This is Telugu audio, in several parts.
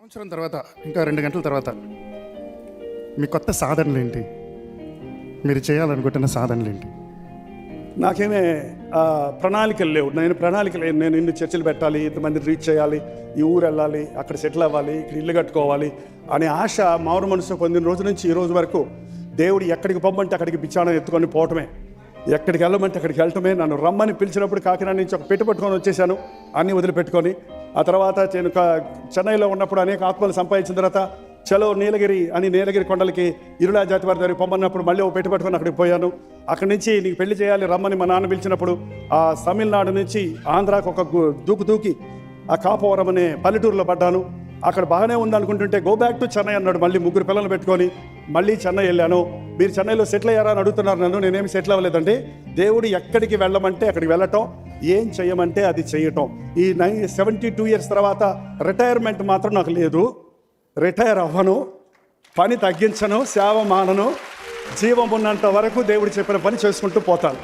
సంవత్సరం తర్వాత ఇంకా రెండు గంటల తర్వాత మీ కొత్త సాధనలు ఏంటి మీరు చేయాలనుకుంటున్న సాధనలు ఏంటి నాకేమే ప్రణాళికలు లేవు. నేను ప్రణాళికలు లేవు. నేను ఇన్ని చర్చలు పెట్టాలి ఇంతమంది రీచ్ చేయాలి ఈ ఊరు వెళ్ళాలి అక్కడ సెటిల్ అవ్వాలి ఇక్కడ ఇల్లు కట్టుకోవాలి అనే ఆశ మామూలు మనసు పొందిన రోజు నుంచి ఈ రోజు వరకు దేవుడు ఎక్కడికి పొమ్మంటే అక్కడికి బిచ్చాణం ఎత్తుకొని పోవటమే. ఎక్కడికి వెళ్ళమంటే అక్కడికి వెళ్ళటమే. నన్ను రమ్మని పిలిచినప్పుడు కాకినాడ నుంచి ఒక పెట్టుబట్టుకొని వచ్చేసాను అన్నీ వదిలిపెట్టుకొని ఆ తర్వాత నేను చెన్నైలో ఉన్నప్పుడు అనేక ఆత్మలు సంపాదించిన తర్వాత చలో నీలగిరి అని నీలగిరి కొండలకి ఇరుడా జాతి వారి దగ్గరికి పొమ్మన్నప్పుడు మళ్ళీ ఒక పెట్టి పట్టుకొని అక్కడికి పోయాను. అక్కడి నుంచి నీకు పెళ్ళి చేయాలి రమ్మని మా నాన్న పిలిచినప్పుడు ఆ తమిళనాడు నుంచి ఆంధ్రాకు ఒక దూకు దూకి ఆ కాపవరం అనే పల్లెటూరులో పడ్డాను. అక్కడ బాగానే ఉంది అనుకుంటుంటే గో బ్యాక్ టు చెన్నై అన్నాడు మళ్ళీ ముగ్గురు పిల్లలు పెట్టుకొని. మళ్ళీ చెన్నై వెళ్ళాను. మీరు చెన్నైలో సెటిల్ అయ్యారా అని అడుగుతున్నారు నన్ను. నేనేమి సెటిల్ అవ్వలేదండి. దేవుడు ఎక్కడికి వెళ్ళమంటే అక్కడికి వెళ్ళటం. ఏం చేయమంటే అది చేయటం. ఈ నైన్ సెవెంటీ టూ ఇయర్స్ తర్వాత రిటైర్మెంట్ మాత్రం నాకు లేదు. రిటైర్ అవ్వను పని తగ్గించను సేవ మానను. జీవం ఉన్నంత వరకు దేవుడు చెప్పిన పని చేసుకుంటూ పోతాను.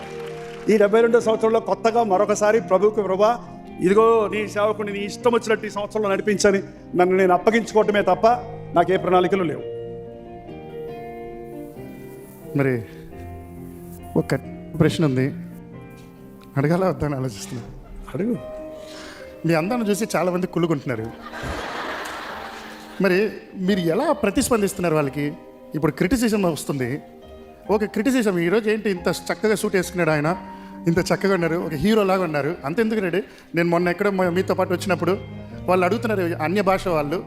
ఈ డెబ్బై రెండో సంవత్సరంలో కొత్తగా మరొకసారి ప్రభుకు ప్రభా ఇదిగో నీ సేవకుని నీ ఇష్టం వచ్చినట్టు ఈ సంవత్సరంలో నడిపించని నన్ను నేను అప్పగించుకోవటమే తప్ప నాకు ఏ ప్రణాళికలు లేవు. మరి ఒక ప్రశ్న ఉంది. అడగాల వద్దని ఆలోచిస్తున్నాను అడుగు. మీ అందాన్ని చూసి చాలామంది కుళ్ళుకుంటున్నారు. మరి మీరు ఎలా ప్రతిస్పందిస్తున్నారు వాళ్ళకి? ఇప్పుడు క్రిటిసిజం వస్తుంది. ఒక క్రిటిసిజం. ఈరోజు ఏంటి ఇంత చక్కగా సూట్ వేసుకున్నాడు ఆయన? ఇంత చక్కగా ఉన్నారు. ఒక హీరో లాగా ఉన్నారు. అంతెందుకు రెడీ నేను మొన్న ఎక్కడ మీతో పాటు వచ్చినప్పుడు వాళ్ళు అడుగుతున్నారు అన్య భాష వాళ్ళు.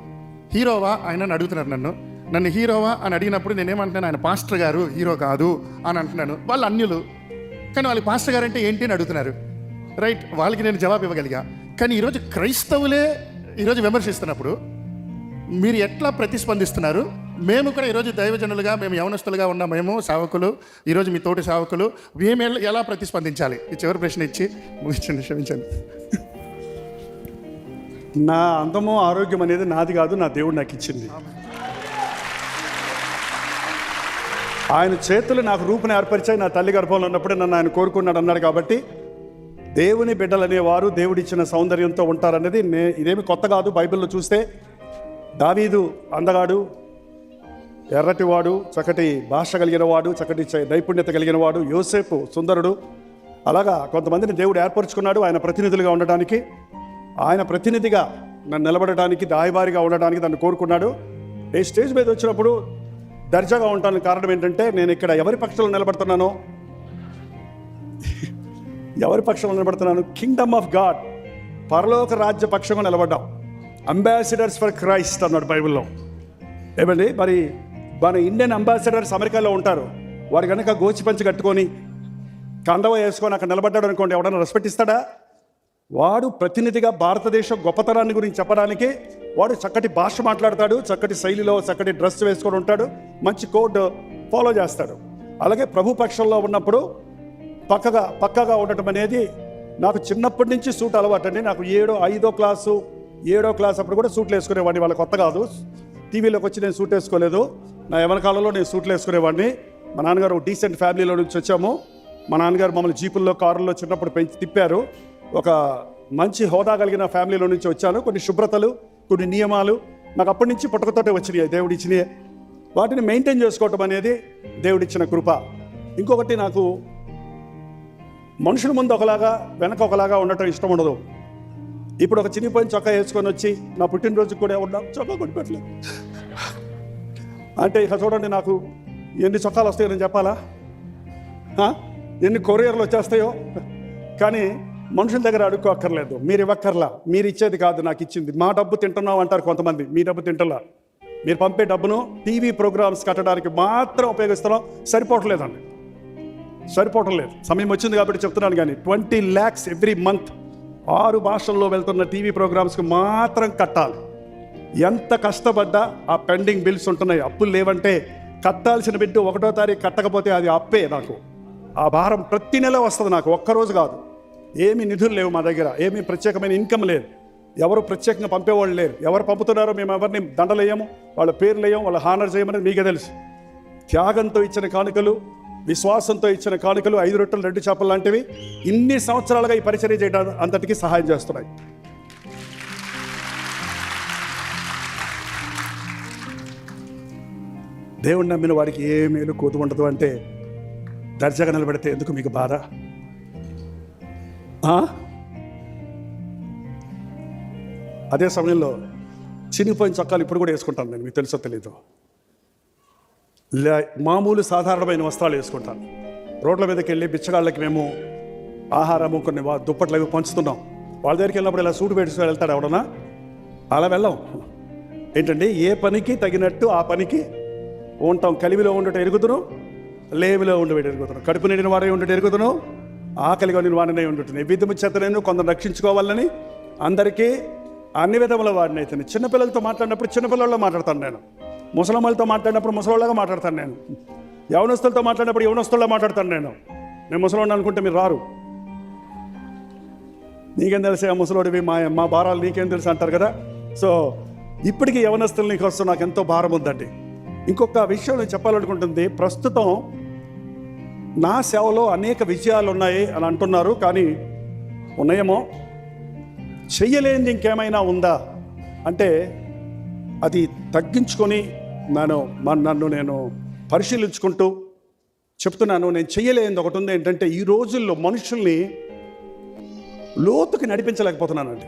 హీరోవా? ఆయన అడుగుతున్నారు నన్ను. నన్ను హీరోవా? అని అడిగినప్పుడు నేనేమంటున్నాను ఆయన పాస్టర్ గారు హీరో కాదు అని అంటున్నాను. వాళ్ళు అన్యులు కానీ వాళ్ళకి పాస్టర్ గారు అంటే ఏంటి అని అడుగుతున్నారు. రైట్ వాళ్ళకి నేను జవాబు ఇవ్వగలిగా. కానీ ఈరోజు క్రైస్తవులే ఈరోజు విమర్శిస్తున్నప్పుడు మీరు ఎట్లా ప్రతిస్పందిస్తున్నారు? మేము కూడా ఈరోజు దైవజనులుగా మేము యవనస్తులుగా ఉన్న మేము సేవకులు ఈరోజు మీ తోటి సేవకులు మేము ఎల్- ప్రతిస్పందించాలి? ఈ చివరి ప్రశ్న ఇచ్చి ముగించండి క్షమించండి. నా అందము ఆరోగ్యం అనేది నాది కాదు నా దేవుడు నాకు ఇచ్చింది. ఆయన చేతులు నాకు రూపుని ఏర్పరిచాయి. నా తల్లి గర్భంలో ఉన్నప్పుడే నన్ను ఆయన కోరుకున్నాడు అన్నాడు కాబట్టి దేవుని బిడ్డలు అనేవారు దేవుడిచ్చిన సౌందర్యంతో ఉంటారనేది నే ఇదేమి కొత్త కాదు. బైబిల్లో చూస్తే దావీదు అందగాడు ఎర్రటివాడు చక్కటి భాష కలిగిన వాడు చక్కటి నైపుణ్యత కలిగిన వాడు యోసేపు సుందరుడు. అలాగా కొంతమందిని దేవుడు ఏర్పరచుకున్నాడు ఆయన ప్రతినిధులుగా ఉండడానికి ఆయన ప్రతినిధిగా నన్ను నిలబడటానికి దాయబారిగా ఉండడానికి నన్ను కోరుకున్నాడు. ఈ స్టేజ్ మీద వచ్చినప్పుడు దర్జాగా ఉంటానికి కారణం ఏంటంటే నేను ఇక్కడ ఎవరి పక్షంలో నిలబడుతున్నాను ఎవరి పక్షంలో నిలబడుతున్నాను కింగ్డమ్ ఆఫ్ గాడ్ పరలోక రాజ్య పక్షంగా నిలబడ్డాం. అంబాసిడర్స్ ఫర్ క్రైస్ట్ అన్నాడు బైబిల్లో. ఏమండి? మరి మన ఇండియన్ అంబాసిడర్స్ అమెరికాలో ఉంటారు. వారు కనుక గోచిపంచి కట్టుకొని కండవ వేసుకొని అక్కడ నిలబడ్డాడు అనుకోండి ఎవడన్నా రెస్పెక్ట్ ఇస్తాడా? వాడు ప్రతినిధిగా భారతదేశం గొప్పతనాన్ని గురించి చెప్పడానికి వాడు చక్కటి భాష మాట్లాడతాడు చక్కటి శైలిలో చక్కటి డ్రెస్ వేసుకొని ఉంటాడు. మంచి కోడ్ ఫాలో చేస్తాడు. అలాగే ప్రభు పక్షంలో ఉన్నప్పుడు పక్కగా పక్కగా ఉండటం అనేది నాకు చిన్నప్పటి నుంచి సూట్ అలవాటు అండి. నాకు ఏడో ఐదో క్లాసు ఏడో క్లాస్ అప్పుడు కూడా సూట్లు వేసుకునేవాడిని. వాళ్ళ కొత్త కాదు. టీవీలోకి వచ్చి నేను సూట్ వేసుకోలేదు. నా ఎవరి కాలంలో నేను సూట్లు వేసుకునేవాడిని. మా నాన్నగారు డీసెంట్ ఫ్యామిలీలో నుంచి వచ్చాము. మా నాన్నగారు మమ్మల్ని జీపుల్లో కారుల్లో చిన్నప్పుడు పెంచి తిప్పారు. ఒక మంచి హోదా కలిగిన ఫ్యామిలీలో నుంచి వచ్చాను. కొన్ని శుభ్రతలు కొన్ని నియమాలు నాకు అప్పటి నుంచి పుట్టకతోటే వచ్చినాయి. దేవుడిచ్చినాయి వాటిని మెయింటైన్ చేసుకోవటం అనేది దేవుడిచ్చిన కృప. ఇంకొకటి నాకు మనుషుల ముందు ఒకలాగా వెనక ఒకలాగా ఉండటం ఇష్టం ఉండదు. ఇప్పుడు ఒక చినిపోయిన చొక్కా వేసుకొని వచ్చి నా పుట్టినరోజుకి కూడా ఉన్నా చొక్కా కొట్టుకోవట్లేదు అంటే ఇక చూడండి నాకు ఎన్ని చొక్కాలు వస్తాయో నేను చెప్పాలా? ఎన్ని కొరియర్లు వచ్చేస్తాయో? కానీ మనుషుల దగ్గర అడుక్కోక్కర్లేదు. మీరు ఇవ్వక్కర్లా. మీరు ఇచ్చేది కాదు నాకు ఇచ్చింది. మా డబ్బు తింటున్నాం అంటారు కొంతమంది. మీ డబ్బు తింటలా. మీరు పంపే డబ్బును టీవీ ప్రోగ్రామ్స్ కట్టడానికి మాత్రం ఉపయోగిస్తున్నాం. సరిపోవట్లేదండి. సరిపోవటం లేదు సమయం వచ్చింది కాబట్టి చెప్తున్నాను కానీ ట్వంటీ ల్యాక్స్ ఎవ్రీ మంత్ ఆరు భాషల్లో వెళ్తున్న టీవీ ప్రోగ్రామ్స్కి మాత్రం కట్టాలి. ఎంత కష్టపడ్డా ఆ పెండింగ్ బిల్స్ ఉంటున్నాయి. అప్పులు లేవంటే కట్టాల్సిన బిడ్డ ఒకటో తారీఖు కట్టకపోతే అది అప్పే నాకు. ఆ భారం ప్రతి నెల వస్తుంది నాకు. ఒక్కరోజు కాదు. ఏమీ నిధులు లేవు మా దగ్గర. ఏమీ ప్రత్యేకమైన ఇన్కమ్ లేదు. ఎవరు ప్రత్యేకంగా పంపేవాళ్ళు లేరు. ఎవరు పంపుతున్నారో మేము ఎవరిని దండలేయము వాళ్ళ పేర్లు వేయము వాళ్ళ హానర్ చేయమని మీకే తెలుసు. త్యాగంతో ఇచ్చిన కానుకలు విశ్వాసంతో ఇచ్చిన కానుకలు ఐదు రొట్టెలు రెండు చేపలు లాంటివి ఇన్ని సంవత్సరాలుగా ఈ పరిచర్య చేయడం అంతటికీ సహాయం చేస్తున్నాయి. దేవుణ్ణి నమ్మిన వాడికి ఏ మేలు కోతు ఉండదు అంటే దర్జాగా నిలబెడితే ఎందుకు మీకు బాధ? అదే సమయంలో చినిగిపోయిన చొక్కాలు ఇప్పుడు కూడా వేసుకుంటాను నేను మీకు తెలుసో తెలీదు. లే మామూలు సాధారణమైన వస్త్రాలు వేసుకుంటాను. రోడ్ల మీదకి వెళ్ళి బిచ్చగాళ్ళకి మేము ఆహారము కొన్ని వా- దుప్పట్లు అవి పంచుతున్నాం. వాళ్ళ దగ్గరికి వెళ్ళినప్పుడు ఇలా సూటు పెట్టుకుని వెళ్తాడు ఎవడన్నా? అలా వెళ్ళాం. ఏంటండి ఏ పనికి తగినట్టు ఆ పనికి ఉంటాం. కలివిలో ఉండట ఎరుగుతును లేమిలో ఉండేటి ఎరుగుతున్నాం కడుపు నిండిన వారే ఉండట ఎరుగుతున్నాం ఆకలిగా నేను వాడినే ఉండుతున్నాయి విధము చేత నేను కొందరు రక్షించుకోవాలని అందరికీ అన్ని విధముల వాడిని అయితే చిన్నపిల్లలతో మాట్లాడినప్పుడు చిన్నపిల్లల్లో మాట్లాడతాను నేను. ముసలమ్మలతో మాట్లాడినప్పుడు ముసలోళ్ళగా మాట్లాడతాను నేను. యవనస్తులతో మాట్లాడినప్పుడు యవనస్తుల్లో మాట్లాడతాను నేను. నేను ముసలోడిని అనుకుంటే మీరు రారు. నీకేం తెలిసే ఆ ముసలోడివి మా మా భారాలు నీకేం తెలుసు అంటారు కదా? సో ఇప్పటికీ యవనస్తులు నీకు వస్తూ నాకు ఎంతో భారం ఉందండి. ఇంకొక విషయం నేను చెప్పాలనుకుంటుంది ప్రస్తుతం నా సేవలో అనేక విజయాలు ఉన్నాయి అని అంటున్నారు కానీ ఉన్నాయేమో చెయ్యలేనిది ఇంకేమైనా ఉందా? అంటే అది తగ్గించుకొని నేను నన్ను నేను పరిశీలించుకుంటూ చెప్తున్నాను నేను చెయ్యలేనిది ఒకటి ఉంది ఏంటంటే ఈ రోజుల్లో మనుషుల్ని లోతుకి నడిపించలేకపోతున్నానండి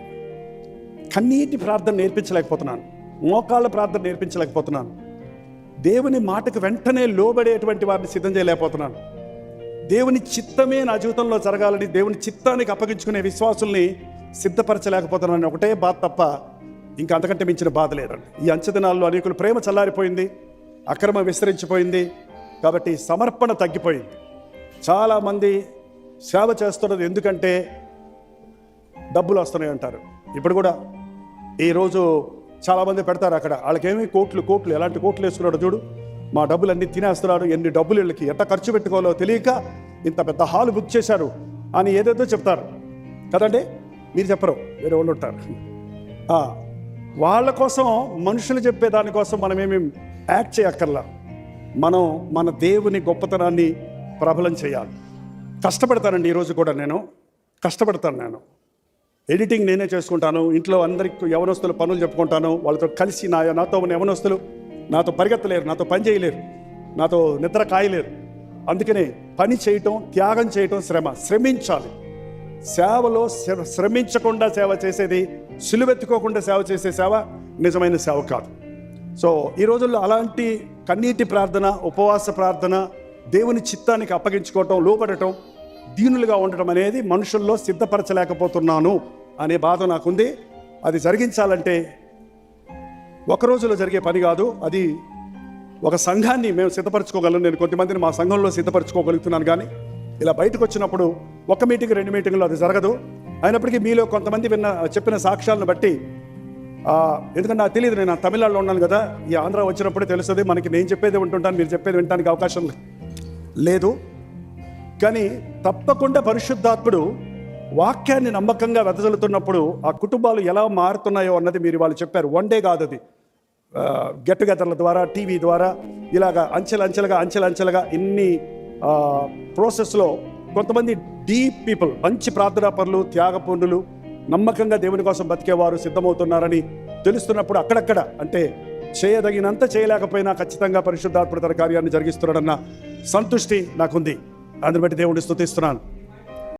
కన్నీటి ప్రార్థన నేర్పించలేకపోతున్నాను మోకాళ్ళ ప్రార్థన నేర్పించలేకపోతున్నాను దేవుని మాటకు వెంటనే లోబడేటువంటి వారిని సిద్ధం చేయలేకపోతున్నాను. దేవుని చిత్తమే నా జీవితంలో జరగాలని దేవుని చిత్తానికి అప్పగించుకునే విశ్వాసుల్ని సిద్ధపరచలేకపోతున్నాను ఒకటే బాధ తప్ప ఇంకా అంతకంటే మించిన బాధ లేదండి. ఈ అంచదినాల్లో అనేకులు ప్రేమ చల్లారిపోయింది అక్రమ విస్తరించిపోయింది కాబట్టి సమర్పణ తగ్గిపోయింది. చాలామంది సేవ చేస్తున్నది ఎందుకంటే డబ్బులు వస్తున్నాయి అంటారు. ఇప్పుడు కూడా ఈరోజు చాలామంది పెడతారు అక్కడ వాళ్ళకేమి కోట్లు కోట్లు ఎలాంటి కోట్లు వేసుకున్నాడు చూడు. మా డబ్బులు అన్ని తినేస్తున్నాడు ఎన్ని డబ్బులు వీళ్ళకి ఎంత ఖర్చు పెట్టుకోవాలో తెలియక ఇంత పెద్ద హాల్ బుక్ చేశారు అని ఏదేదో చెప్తారు. కదండి? మీరు చెప్పరు వేరే వాళ్ళు ఉంటారు. వాళ్ళ కోసం మనుషులు చెప్పే దానికోసం మనం ఏమేమి యాక్ట్ చేయక్కర్లా. మనం మన దేవుని గొప్పతనాన్ని ప్రబలం చేయాలి. కష్టపడతానండి ఈరోజు కూడా నేను. కష్టపడతాను నేను. ఎడిటింగ్ నేనే చేసుకుంటాను. ఇంట్లో అందరికి యవనస్తులు పనులు చెప్పుకుంటాను. వాళ్ళతో కలిసి నా నాతో ఉన్న యవనస్తులు నాతో పరిగెత్తలేరు నాతో పని చేయలేరు నాతో నిద్ర కాయలేరు. అందుకనే పని చేయటం త్యాగం చేయటం శ్రమ. శ్రమించాలి. సేవలో శ్ర- శ్రమించకుండా సేవ చేసేది సులువెత్తుకోకుండా సేవ చేసే సేవ నిజమైన సేవ కాదు. సో ఈ రోజుల్లో అలాంటి కన్నీటి ప్రార్థన ఉపవాస ప్రార్థన దేవుని చిత్తానికి అప్పగించుకోవటం లోపడటం దీనులుగా ఉండటం అనేది మనుషుల్లో సిద్ధపరచలేకపోతున్నాను అనే బాధ నాకుంది. అది జరిగించాలంటే ఒక రోజులో జరిగే పని కాదు. అది ఒక సంఘాన్ని మేము సిద్ధపరచుకోగలం నేను కొంతమందిని మా సంఘంలో సిద్ధపరచుకోగలుగుతున్నాను కానీ ఇలా బయటకు వచ్చినప్పుడు ఒక మీటింగ్ రెండు మీటింగ్లో అది జరగదు. అయినప్పటికీ మీలో కొంతమంది విన్న చెప్పిన సాక్ష్యాలను బట్టి ఎందుకంటే నాకు తెలియదు నేను తమిళనాడులో ఉన్నాను కదా ఈ ఆంధ్ర వచ్చినప్పుడే తెలుస్తుంది మనకి నేను చెప్పేది వింటుంటాను మీరు చెప్పేది వినడానికి అవకాశం లేదు. కానీ తప్పకుండా పరిశుద్ధాత్ముడు వాక్యాన్ని నమ్మకంగా వెదజల్లుతున్నప్పుడు ఆ కుటుంబాలు ఎలా మారుతున్నాయో అన్నది మీరు వాళ్ళు చెప్పారు. వన్ డే కాదు అది. గెట్ టుగెదర్ల ద్వారా టీవీ ద్వారా ఇలాగా అంచెలంచెలుగా అంచెలంచెలుగా ఇన్ని ప్రాసెస్లో కొంతమంది డీప్ పీపుల్ మంచి ప్రార్థనా పనులు త్యాగపూర్ణులు నమ్మకంగా దేవుని కోసం బతికేవారు సిద్ధమవుతున్నారని తెలుస్తున్నప్పుడు అక్కడక్కడ అంటే చేయదగినంత చేయలేకపోయినా ఖచ్చితంగా పరిశుద్ధాత్ముడు కార్యాన్ని జరిగిస్తున్నాడన్న సంతుష్టి నాకుంది. అందుని బట్టి దేవుడిని స్థుతిస్తున్నాను